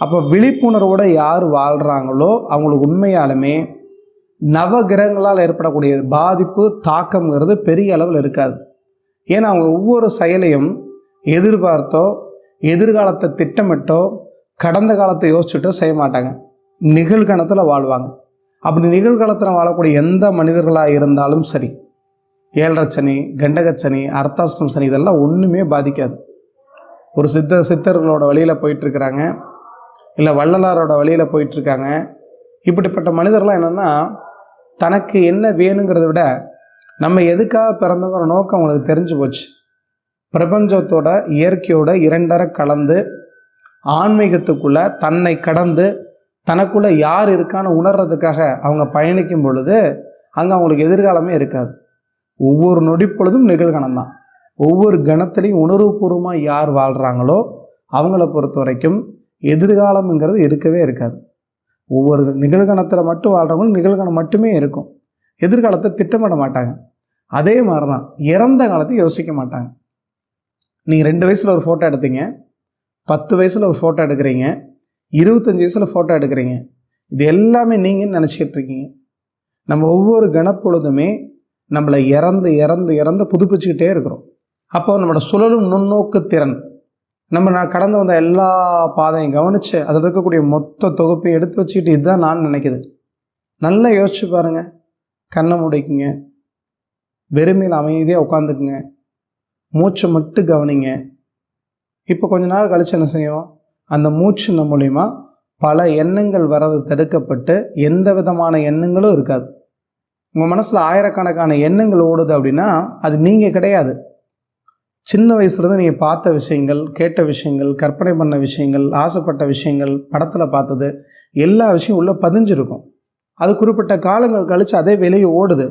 அப்போ விழிப்புணர்வோடு யார் வாழ்கிறாங்களோ அவங்களுக்கு உண்மையாலுமே நவகிரகங்களால் ஏற்படக்கூடிய பாதிப்பு தாக்கம்ங்கிறது பெரிய அளவில் இருக்காது. ஏன்னா அவங்க ஒவ்வொரு செயலையும் எதிர்பார்த்தோ எதிர்காலத்தை திட்டமிட்டோ கடந்த காலத்தை யோசிச்சுட்டோ செய்ய மாட்டாங்க. நிகழ்கணத்தில் வாழ்வாங்க. அப்படி நிகழ்காலத்தில் வாழக்கூடிய எந்த மனிதர்களாக இருந்தாலும் சரி ஏழரை கண்டகச்சனி அர்த்தாஷ்டம் சனி இதெல்லாம் ஒன்றுமே பாதிக்காது. ஒரு சித்த சித்தர்களோட வழியில் போயிட்டுருக்கிறாங்க இல்லை வள்ளலாரோட வழியில் போயிட்டுருக்காங்க. இப்படிப்பட்ட மனிதர்கள்லாம் என்னென்னா தனக்கு என்ன வேணுங்கிறத விட நம்ம எதுக்காக பிறந்தோங்கிற நோக்கம் அவங்களுக்கு தெரிஞ்சு போச்சு. பிரபஞ்சத்தோட இயற்கையோட இரண்டரை கலந்து ஆன்மீகத்துக்குள்ள தன்னை கடந்து தனக்குள்ள யார் இருக்கான்னு உணர்றதுக்காக அவங்க பயணிக்கும் பொழுது அங்கே அவங்களுக்கு எதிர்காலமே இருக்காது. ஒவ்வொரு நொடி பொழுதும் நிகழ்கணம் தான் ஒவ்வொரு கணத்திலையும் உணர்வுபூர்வமாக யார் வாழ்கிறாங்களோ அவங்கள பொறுத்த வரைக்கும் எதிர்காலம்ங்கிறது இருக்கவே இருக்காது. ஒவ்வொரு நிகழ்கணத்தில் மட்டும் வாழ்கிறவங்களும் நிகழ்கணம் மட்டுமே இருக்கும். எதிர்காலத்தை திட்டமிட மாட்டாங்க. அதே மாதிரி தான் இறந்த காலத்தை யோசிக்க மாட்டாங்க. நீங்கள் ரெண்டு வயசில் ஒரு ஃபோட்டோ எடுத்தீங்க பத்து வயசில் ஒரு ஃபோட்டோ எடுக்கிறீங்க இருபத்தஞ்சி வயசில் ஃபோட்டோ எடுக்கிறீங்க. இது எல்லாமே நீங்கள் நினச்சிக்கிட்டு இருக்கீங்க. நம்ம ஒவ்வொரு கணப்பொழுதுமே நம்மளை இறந்து இறந்து இறந்து புதுப்பிச்சுக்கிட்டே இருக்கிறோம். அப்போ நம்மளோட சுழலும் நுண்ணோக்கு திறன் நம்ம நான் கடந்து வந்த எல்லா பாதையும் கவனித்து அதில் இருக்கக்கூடிய மொத்த தொகுப்பை எடுத்து வச்சுக்கிட்டு இதுதான் நான் நினைக்கிது. நல்லா யோசிச்சு பாருங்கள் கண்ணை முடிக்குங்க. வெறுமையில் அமைதியாக உட்காந்துக்குங்க மூச்சை மட்டும் கவனிங்க. இப்போ கொஞ்ச நாள் கழிச்சு என்ன செய்யும்? அந்த மூச்சு மூலிமா பல எண்ணங்கள் வர்றது தடுக்கப்பட்டு எந்த விதமான எண்ணங்களும் இருக்காது. உங்கள் மனசில் ஆயிரக்கணக்கான எண்ணங்கள் ஓடுது அப்படின்னா அது நீங்கள் கிடையாது. சின்ன வயசுலேருந்து நீங்கள் பார்த்த விஷயங்கள் கேட்ட விஷயங்கள் கற்பனை பண்ண விஷயங்கள் ஆசைப்பட்ட விஷயங்கள் படத்தில் பார்த்தது எல்லா விஷயம் உள்ளே பதிஞ்சிருக்கும். அது குறிப்பிட்ட காலங்கள் கழித்து அதே வெளியே ஓடுது.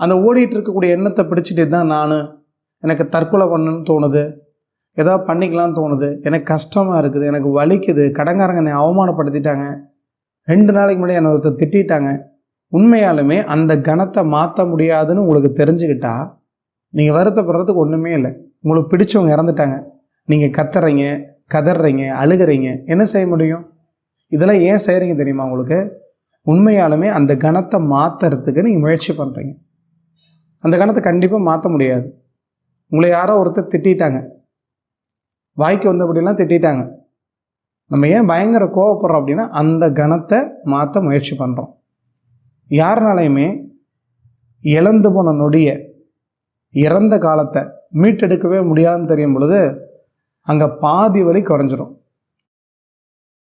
அந்த ஓடிட்டு இருக்கக்கூடிய எண்ணத்தை பிடிச்சிட்டு தான் நான். எனக்கு தற்கொலை பண்ணணும்னு தோணுது. ஏதாவது பண்ணிக்கலாம்னு தோணுது. எனக்கு கஷ்டமாக இருக்குது. எனக்கு வலிக்குது. கடங்காரங்க என்னை அவமானப்படுத்திட்டாங்க. ரெண்டு நாளைக்கு முன்னாடி என்னை ஒருத்தர் திட்டாங்க உண்மையாலுமே அந்த கணத்தை மாற்ற முடியாதுன்னு உங்களுக்கு தெரிஞ்சுக்கிட்டா நீங்கள் வருத்தப்படுறதுக்கு ஒன்றுமே இல்லை. உங்களுக்கு பிடிச்சவங்க இறந்துட்டாங்க. நீங்கள் கத்துறீங்க கதறீங்க அழுகிறீங்க என்ன செய்ய முடியும்? இதெல்லாம் ஏன் செய்கிறீங்க தெரியுமா உங்களுக்கு? உண்மையாலுமே அந்த கணத்தை மாற்றுறதுக்கு நீங்கள் முயற்சி பண்ணுறீங்க அந்த கணத்தை கண்டிப்பாக மாற்ற முடியாது. உங்களை யாரோ ஒருத்தர் திட்டாங்க வாய்க்கு வந்தபடியெல்லாம் திட்டாங்க நம்ம ஏன் பயங்கர கோவப்படுறோம் அப்படின்னா அந்த கணத்தை மாற்ற முயற்சி பண்ணுறோம் யாருனாலையுமே இழந்து போன நொடியை இறந்த காலத்தை மீட்டெடுக்கவே முடியாதுன்னு தெரியும் பொழுது அங்கே பாதி வழி குறைஞ்சிரும்.